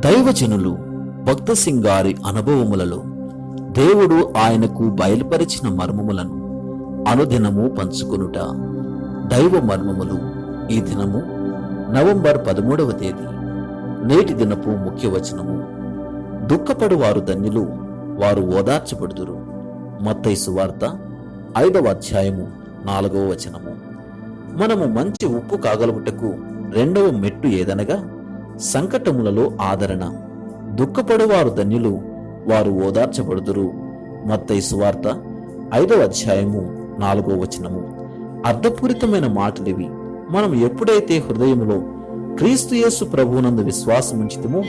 దైవజనులు భక్త సింగారి అనుభవములలో దేవుడు ఆయనకు బయలుపరిచిన మర్మములను అనుదినము పంచుకొనుట. దైవ మర్మములు ఈ దినము నవంబర్ పదమూడవ తేదీ నేటి దినపు ముఖ్య వచనము. దుఃఖపడు వారు ధన్యులు వారు ఓదార్చబడుదురు. మత్తైసు వార్త ఐదవ అధ్యాయము నాలుగవ వచనము. మనము మంచి ఉప్పు కాగలుగుటకు రెండవ మెట్టు ఏదనగా సంకటములలో ఆదరణ. దుఃఖపడువారు ధన్యులు వారు ఓదార్చబడుదురు. మత్తయి సువార్త ఐదవ అధ్యాయము నాలుగో వచనము. అర్థపూరితమైన మాటలివి. మనం ఎప్పుడైతే హృదయములో క్రీస్తుయేసు ప్రభువునందు విశ్వాసం ఉంచితమో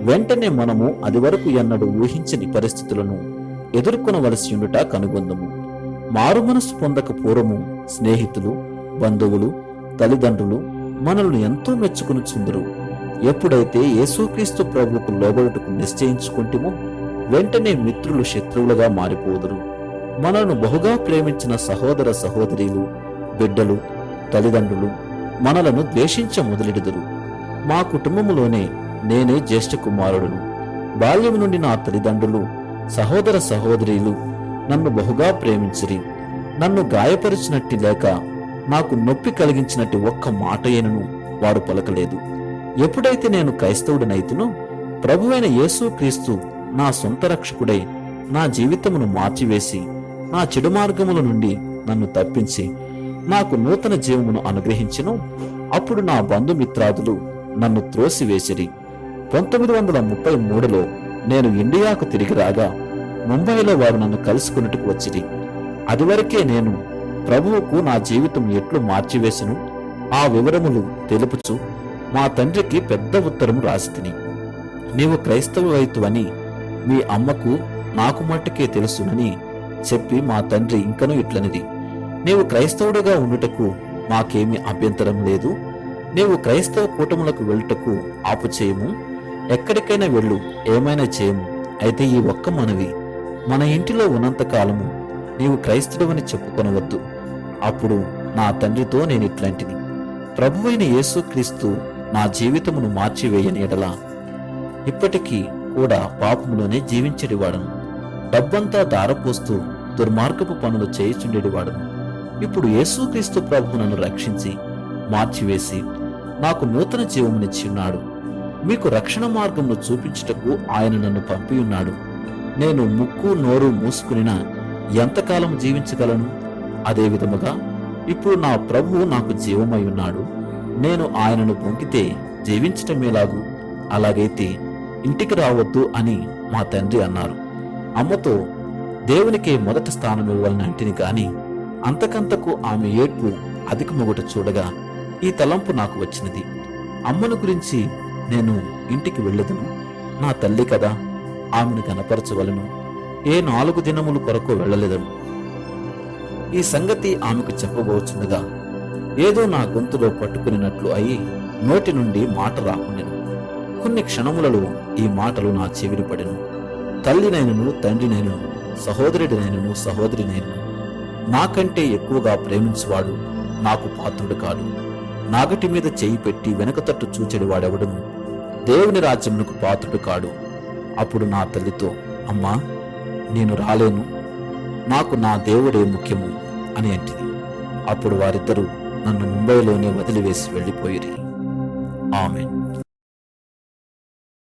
వెంటనే మనము అది వరకు ఎన్నడూ ఊహించని పరిస్థితులను ఎదుర్కొనవలసి ఉండుట కనుగొందము. మారు మనసు పొందక పూర్వము స్నేహితులు బంధువులు తల్లిదండ్రులు మనల్ని ఎంతో మెచ్చుకుని చుందరు ఎప్పుడైతే యేసుక్రీస్తు ప్రభువుకు లోబడుటకు నిశ్చయించుకుంటేమో వెంటనే మిత్రులు శత్రువులుగా మారిపోదురు. మనను బహుగా ప్రేమించిన సహోదర సహోదరీలు బిడ్డలు తల్లిదండ్రులు మనలను ద్వేషించ మొదలెడుదురు. మా కుటుంబములోనే నేనే జ్యేష్ఠ కుమారుడును. బాల్యం నుండి నా తల్లిదండ్రులు సహోదర సహోదరీలు నన్ను బహుగా ప్రేమించిరి. నన్ను గాయపరిచినట్టు లేక నాకు నొప్పి కలిగించినట్టు ఒక్క మాట అయినను వారు పలకలేదు. ఎప్పుడైతే నేను క్రైస్తవుడినైతునో ప్రభువైన యేసు క్రీస్తు నా సొంత రక్షకుడై నా జీవితమును మార్చివేసి నా చెడు మార్గముల నుండి నన్ను తప్పించి నాకు నూతన జీవమును అనుగ్రహించెను. అప్పుడు నా బంధుమిత్రాదులు నన్ను త్రోసివేసిరి. పంతొమ్మిది వందల ముప్పై మూడులో నేను ఇండియాకు తిరిగి రాగా ముంబైలో వారు నన్ను కలుసుకున్నట్టుకు వచ్చిరి. అదివరకే నేను ప్రభువుకు నా జీవితం ఎట్లు మార్చివేసను ఆ వివరములు తెలుపుచు మా తండ్రికి పెద్ద ఉత్తరం రాసి తిని నీవు క్రైస్తవులైతువని మీ అమ్మకు నాకు మట్టుకే తెలుసునని చెప్పి మా తండ్రి ఇంకను ఇట్లనిది. నీవు క్రైస్తవుడుగా ఉండుటకు మాకేమీ అభ్యంతరం లేదు. నీవు క్రైస్తవ కూటములకు వెళ్ళుటకు ఆపు చేయము. ఎక్కడికైనా వెళ్ళు ఏమైనా చేయము. అయితే ఈ ఒక్క మనవి మన ఇంటిలో ఉన్నంత కాలము నీవు క్రైస్తవుని చెప్పుకొనవద్దు. అప్పుడు నా తండ్రితో నేను ఇట్లాంటిది ప్రభువైన యేసుక్రీస్తు నా జీవితమును మార్చివేయని ఎడల ఇప్పటికీ కూడా పాపములోనే జీవించేటివాడను డబ్బంతా దారపోస్తూ దుర్మార్గపు పనులు చేయిచుండేటివాడను ఇప్పుడు యేసుక్రీస్తు ప్రభు నన్ను రక్షించి మార్చివేసి నాకు నూతన జీవమునిచ్చిన్నాడు మీకు రక్షణ మార్గమును చూపించుటకు ఆయన నన్ను పంపియున్నాడు. నేను ముక్కు నోరు మూసుకునిన ఎంతకాలం జీవించగలను? అదే విధముగా ఇప్పుడు నా ప్రభువు నాకు జీవమై ఉన్నాడు. నేను ఆయనను పొంకితే జీవించటమేలాగు? అలాగైతే ఇంటికి రావద్దు అని మా తండ్రి అన్నారు. అమ్మతో దేవునికే మొదటి స్థానం ఇవ్వాలని అంటిని కాని అంతకంతకు ఆమె ఏడ్పు అధికమొగట చూడగా ఈ తలంపు నాకు వచ్చినది. అమ్మను గురించి నేను ఇంటికి వెళ్ళదును. నా తల్లి కదా ఆమెను కనపరచవలను ఏ నాలుగు దినములు కొరకు వెళ్ళలేదను. ఈ సంగతి ఆమెకు చెప్పబోచుండగా ఏదో నా గొంతులో పట్టుకునినట్లు అయి నోటి నుండి మాట రాకుండెను. కొన్ని క్షణములలో ఈ మాటలు నా చెవిని పడెను. తల్లినైనను తండ్రినైనను సహోదరుడినైనను సహోదరినైనను. నాకంటే ఎక్కువగా ప్రేమించువాడు నాకు పాత్రుడు కాడు. నాగటి మీద చేయి పెట్టి వెనక తట్టు చూచెడు వాడెవడను? దేవుని రాజ్యమునకు పాత్రుడు కాడు. అప్పుడు నా తల్లితో అమ్మా నేను రాలేను. నాకు నా దేవుడే ముఖ్యము అని అంటిది. అప్పుడు వారిద్దరూ నన్ను ముంబైలోనే వదిలివేసి వెళ్ళిపోయిరి. ఆమెన్.